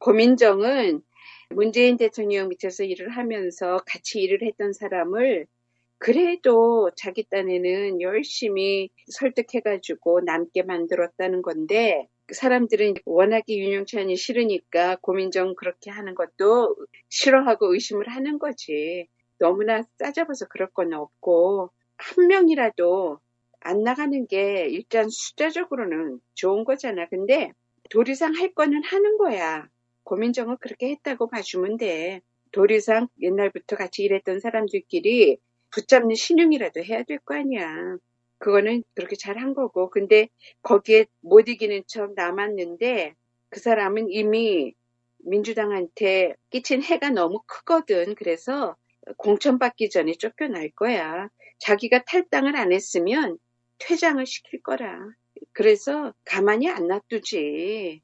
고민정은 문재인 대통령 밑에서 일을 하면서 같이 일을 했던 사람을 그래도 자기 딴에는 열심히 설득해가지고 남게 만들었다는 건데 그 사람들은 워낙에 윤영찬이 싫으니까 고민정 그렇게 하는 것도 싫어하고 의심을 하는 거지. 너무나 싸잡아서 그럴 건 없고 한 명이라도 안 나가는 게 일단 숫자적으로는 좋은 거잖아. 근데 도리상 할 거는 하는 거야. 고민정은 그렇게 했다고 봐주면 돼. 도리상 옛날부터 같이 일했던 사람들끼리 붙잡는 신용이라도 해야 될 거 아니야. 그거는 그렇게 잘 한 거고. 근데 거기에 못 이기는 척 남았는데 그 사람은 이미 민주당한테 끼친 해가 너무 크거든. 그래서 공천받기 전에 쫓겨날 거야. 자기가 탈당을 안 했으면 퇴장을 시킬 거라. 그래서 가만히 안 놔두지.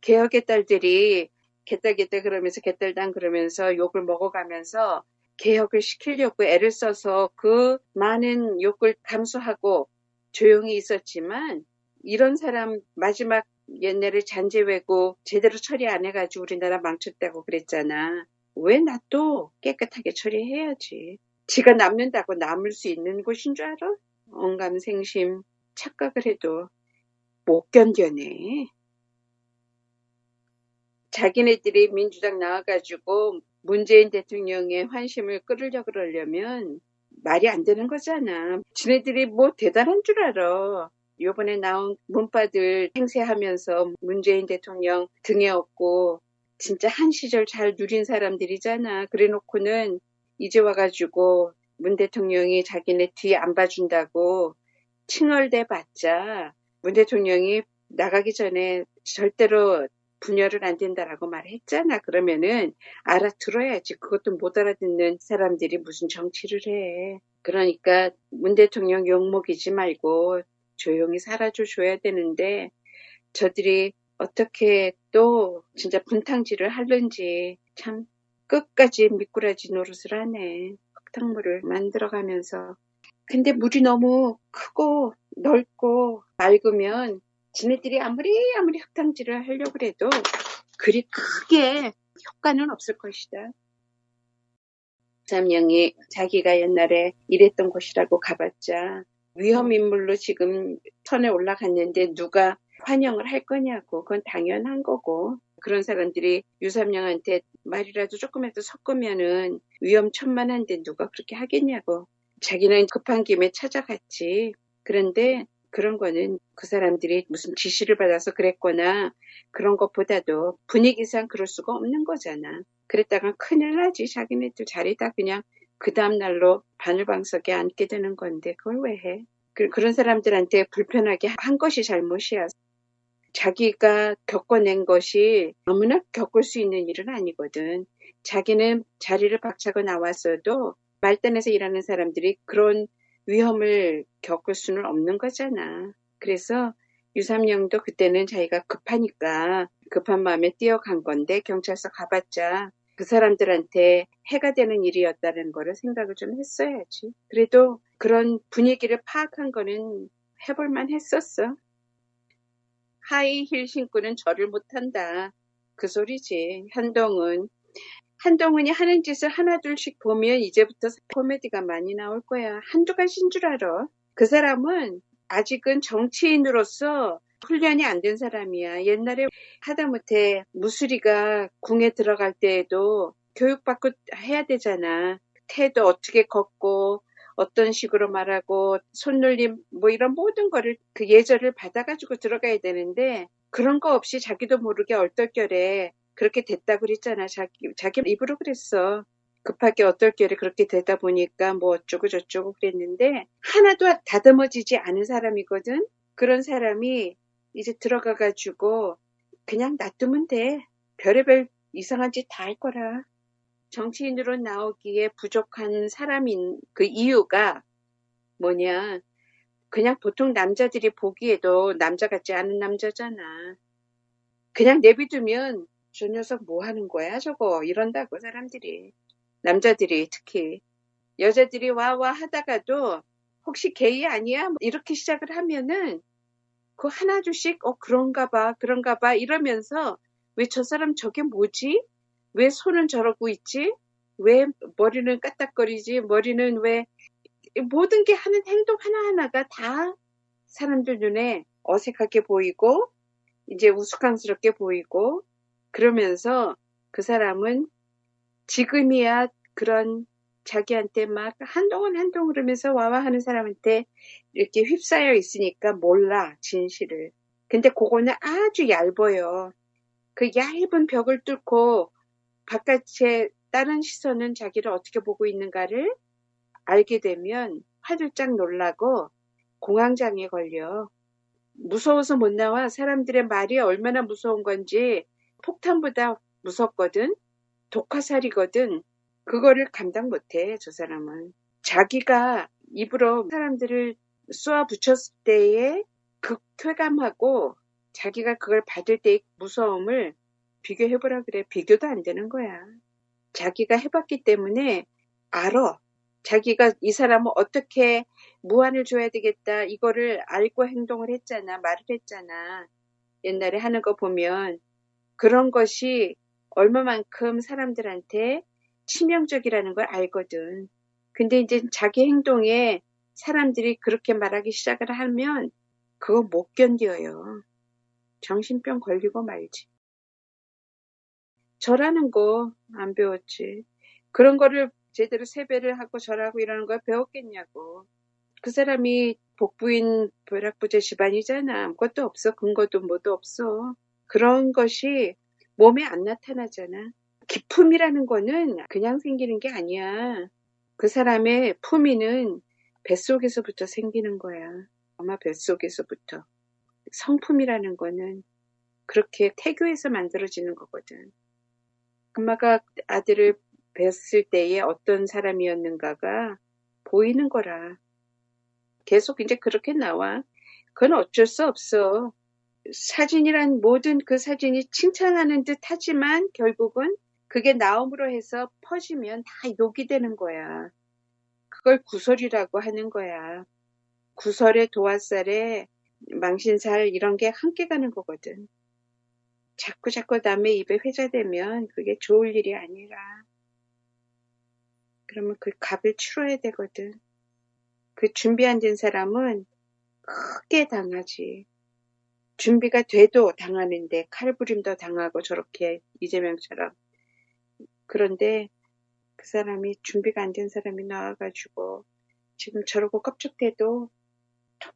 개혁의 딸들이 개딸개딸 그러면서 개딸당 그러면서 욕을 먹어가면서 개혁을 시키려고 애를 써서 그 많은 욕을 감수하고 조용히 있었지만 이런 사람 마지막 옛날에 잔재외고 제대로 처리 안 해가지고 우리나라 망쳤다고 그랬잖아. 왜 나 또 깨끗하게 처리해야지. 지가 남는다고 남을 수 있는 곳인 줄 알아? 언감생심 착각을 해도 못 견뎌내. 자기네들이 민주당 나와가지고 문재인 대통령의 환심을 끌으려 그러려면 말이 안 되는 거잖아. 지네들이 뭐 대단한 줄 알아. 요번에 나온 문바들 행세하면서 문재인 대통령 등에 업고 진짜 한 시절 잘 누린 사람들이잖아. 그래 놓고는 이제 와가지고 문 대통령이 자기네 뒤 안 봐준다고 칭얼대 봤자 문 대통령이 나가기 전에 절대로 분열을 안 된다라고 말했잖아. 그러면은 알아들어야지. 그것도 못 알아듣는 사람들이 무슨 정치를 해. 그러니까 문 대통령 욕먹이지 말고 조용히 살아줘 줘야 되는데 저들이 어떻게 또 진짜 분탕질을 하는지 참 끝까지 미꾸라지 노릇을 하네. 흙탕물을 만들어가면서. 근데 물이 너무 크고 넓고 맑으면 지네들이 아무리 아무리 흙탕질을 하려고 해도 그리 크게 효과는 없을 것이다. 삼영이 자기가 옛날에 일했던 곳이라고 가봤자 위험인물로 지금 턴에 올라갔는데 누가 환영을 할 거냐고. 그건 당연한 거고. 그런 사람들이 유삼영한테 말이라도 조금이라도 섞으면은 위험천만한데 누가 그렇게 하겠냐고. 자기는 급한 김에 찾아갔지. 그런데 그런 거는 그 사람들이 무슨 지시를 받아서 그랬거나 그런 것보다도 분위기상 그럴 수가 없는 거잖아. 그랬다가 큰일 나지. 자기네들 자리다 그냥 그 다음날로 바늘방석에 앉게 되는 건데 그걸 왜 해? 그, 그런 사람들한테 불편하게 한 것이 잘못이야. 자기가 겪어낸 것이 너무나 겪을 수 있는 일은 아니거든. 자기는 자리를 박차고 나왔어도 말단에서 일하는 사람들이 그런 위험을 겪을 수는 없는 거잖아. 그래서 유삼영도 그때는 자기가 급하니까 급한 마음에 뛰어간 건데 경찰서 가봤자 그 사람들한테 해가 되는 일이었다는 거를 생각을 좀 했어야지. 그래도 그런 분위기를 파악한 거는 해볼만 했었어. 하이힐 신고는 절을 못한다. 그 소리지. 현동은 한동훈이 하는 짓을 하나둘씩 보면 이제부터 코미디가 많이 나올 거야. 한두 가지인 줄 알아. 그 사람은 아직은 정치인으로서 훈련이 안 된 사람이야. 옛날에 하다못해 무수리가 궁에 들어갈 때에도 교육받고 해야 되잖아. 태도 어떻게 걷고 어떤 식으로 말하고 손놀림 뭐 이런 모든 거를 그 예절을 받아가지고 들어가야 되는데 그런 거 없이 자기도 모르게 얼떨결에 그렇게 됐다고 그랬잖아. 자기, 자기 입으로 그랬어. 급하게 어떨결에 그렇게 되다 보니까 뭐 어쩌고 저쩌고 그랬는데 하나도 다듬어지지 않은 사람이거든. 그런 사람이 이제 들어가가지고 그냥 놔두면 돼. 별의별 이상한 짓 다 할 거라. 정치인으로 나오기에 부족한 사람인 그 이유가 뭐냐. 그냥 보통 남자들이 보기에도 남자 같지 않은 남자잖아. 그냥 내비두면 저 녀석 뭐 하는 거야 저거 이런다고 사람들이 남자들이 특히 여자들이 와와 하다가도 혹시 게이 아니야 뭐 이렇게 시작을 하면은 그 하나 둘씩 어 그런가 봐 그런가 봐 이러면서 왜 저 사람 저게 뭐지? 왜 손은 저러고 있지? 왜 머리는 까딱거리지? 머리는 왜 모든 게 하는 행동 하나하나가 다 사람들 눈에 어색하게 보이고 이제 우스꽝스럽게 보이고 그러면서 그 사람은 지금이야 그런 자기한테 막 한동안 한동안 그러면서 와와 하는 사람한테 이렇게 휩싸여 있으니까 몰라 진실을. 근데 그거는 아주 얇아요. 그 얇은 벽을 뚫고 바깥에 다른 시선은 자기를 어떻게 보고 있는가를 알게 되면 화들짝 놀라고 공황장애 걸려. 무서워서 못 나와. 사람들의 말이 얼마나 무서운 건지 폭탄보다 무섭거든. 독화살이거든. 그거를 감당 못해, 저 사람은. 자기가 입으로 사람들을 쏘아 붙였을 때의 극쾌감하고 자기가 그걸 받을 때의 무서움을 비교해보라 그래. 비교도 안 되는 거야. 자기가 해봤기 때문에 알아. 자기가 이 사람은 어떻게 무한을 줘야 되겠다. 이거를 알고 행동을 했잖아. 말을 했잖아. 옛날에 하는 거 보면 그런 것이 얼마만큼 사람들한테 치명적이라는 걸 알거든. 근데 이제 자기 행동에 사람들이 그렇게 말하기 시작을 하면 그거 못 견뎌요. 정신병 걸리고 말지. 저라는 거 안 배웠지. 그런 거를 제대로 세배를 하고 절하고 이러는 걸 배웠겠냐고. 그 사람이 복부인 벼락부자 집안이잖아. 아무것도 없어. 근거도 뭐도 없어. 그런 것이 몸에 안 나타나잖아. 기품이라는 거는 그냥 생기는 게 아니야. 그 사람의 품위는 뱃속에서부터 생기는 거야. 엄마 뱃속에서부터. 성품이라는 거는 그렇게 태교에서 만들어지는 거거든. 엄마가 아들을 뵀을 때에 어떤 사람이었는가가 보이는 거라. 계속 이제 그렇게 나와. 그건 어쩔 수 없어. 사진이란 모든 그 사진이 칭찬하는 듯 하지만 결국은 그게 나옴으로 해서 퍼지면 다 욕이 되는 거야. 그걸 구설이라고 하는 거야. 구설에 도화살에 망신살 이런 게 함께 가는 거거든. 자꾸 자꾸 남의 입에 회자되면 그게 좋을 일이 아니라. 그러면 그 값을 치러야 되거든. 그 준비 안 된 사람은 크게 당하지. 준비가 돼도 당하는데 칼부림도 당하고 저렇게 이재명처럼. 그런데 그 사람이 준비가 안 된 사람이 나와가지고 지금 저러고 껍적대도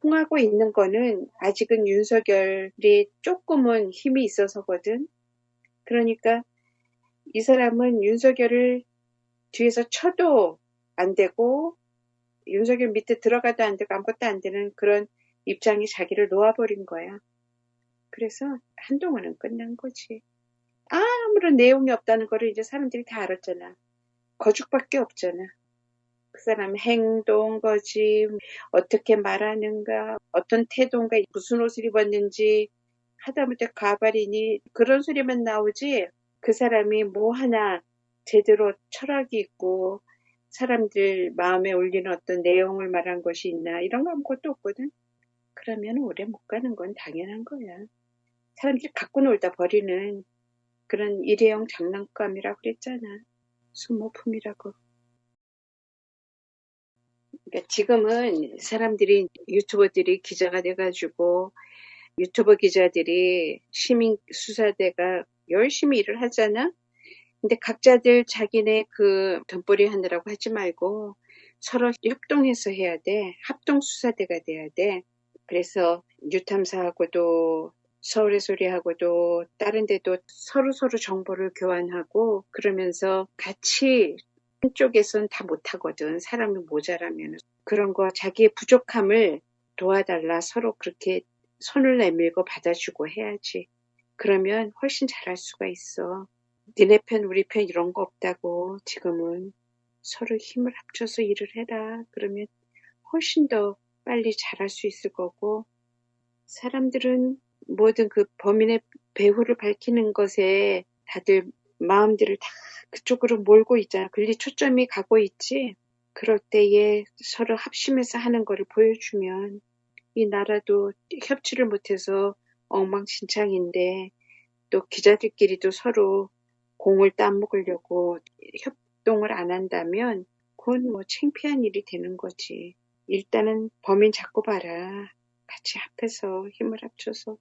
통하고 있는 거는 아직은 윤석열이 조금은 힘이 있어서거든. 그러니까 이 사람은 윤석열을 뒤에서 쳐도 안 되고 윤석열 밑에 들어가도 안 되고 아무것도 안 되는 그런 입장이 자기를 놓아버린 거야. 그래서 한동안은 끝난 거지. 아무런 내용이 없다는 거를 이제 사람들이 다 알았잖아. 거죽밖에 없잖아. 그 사람 행동, 거지, 어떻게 말하는가, 어떤 태도인가, 무슨 옷을 입었는지, 하다못해 가발이니 그런 소리만 나오지 그 사람이 뭐 하나 제대로 철학이 있고 사람들 마음에 올리는 어떤 내용을 말한 것이 있나 이런 거 아무것도 없거든. 그러면 오래 못 가는 건 당연한 거야. 사람들이 갖고 놀다 버리는 그런 일회용 장난감이라고 그랬잖아. 소모품이라고. 그러니까 지금은 사람들이 유튜버들이 기자가 돼가지고 유튜버 기자들이 시민 수사대가 열심히 일을 하잖아. 근데 각자들 자기네 그 돈벌이 하느라고 하지 말고 서로 협동해서 해야 돼. 합동 수사대가 돼야 돼. 그래서 뉴탐사하고도 서울의 소리하고도 다른 데도 서로 서로 정보를 교환하고 그러면서 같이 한쪽에선 다 못하거든. 사람이 모자라면 그런 거 자기의 부족함을 도와달라 서로 그렇게 손을 내밀고 받아주고 해야지. 그러면 훨씬 잘할 수가 있어. 니네 편 우리 편 이런 거 없다고 지금은 서로 힘을 합쳐서 일을 해라. 그러면 훨씬 더 빨리 잘할 수 있을 거고 사람들은 모든 그 범인의 배후를 밝히는 것에 다들 마음들을 다 그쪽으로 몰고 있잖아. 글리 초점이 가고 있지. 그럴 때에 서로 합심해서 하는 거를 보여주면 이 나라도 협치를 못해서 엉망진창인데 또 기자들끼리도 서로 공을 따먹으려고 협동을 안 한다면 그건 뭐 창피한 일이 되는 거지. 일단은 범인 잡고 봐라. 같이 합해서 힘을 합쳐서